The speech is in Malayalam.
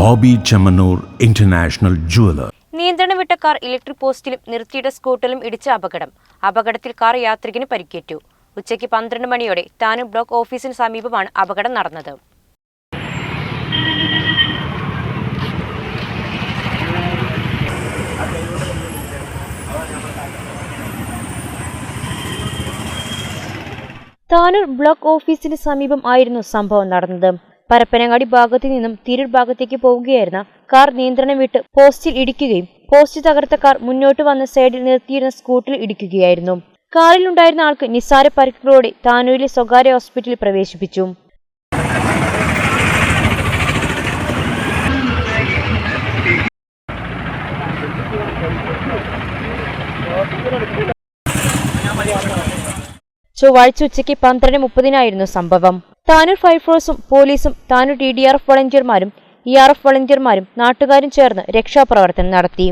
Bobby Chemmanur international jeweller. നിയന്ത്രണം വിട്ട കാർ ഇലക്ട്രിക് പോസ്റ്റിലും നിർത്തിയിട്ട സ്കൂട്ടറിലും ഇടിച്ച അപകടം. അപകടത്തിൽ കാർ യാത്രികന് പരിക്കേറ്റു. ഉച്ചയ്ക്ക് പന്ത്രണ്ട് മണിയോടെ താനൂർ ബ്ലോക്ക് ഓഫീസിന് സമീപമാണ് അപകടം നടന്നത്. താനൂർ ബ്ലോക്ക് ഓഫീസിന് സമീപം ആയിരുന്നു സംഭവം നടന്നത്. പരപ്പനങ്ങാടി ഭാഗത്തു നിന്നും തിരൂർ ഭാഗത്തേക്ക് പോവുകയായിരുന്ന കാർ നിയന്ത്രണം വിട്ട് പോസ്റ്റിൽ ഇടിക്കുകയും പോസ്റ്റ് തകർത്ത കാർ മുന്നോട്ട് വന്ന സൈഡിൽ നിർത്തിയിരുന്ന സ്കൂട്ടറിൽ ഇടിക്കുകയായിരുന്നു. കാറിലുണ്ടായിരുന്ന ആൾക്ക് നിസ്സാര പരിക്കുകളോടെ താനൂരിലെ സ്വകാര്യ ഹോസ്പിറ്റലിൽ പ്രവേശിപ്പിച്ചു. ചൊവ്വാഴ്ച ഉച്ചയ്ക്ക് പന്ത്രണ്ട് മുപ്പതിനായിരുന്നു സംഭവം. താനൂർ ഫയർഫോഴ്സും പോലീസും Tanur D D R F വളണ്ടിയർമാരും E R F വളണ്ടിയർമാരും നാട്ടുകാരും ചേർന്ന് രക്ഷാപ്രവർത്തനം നടത്തി.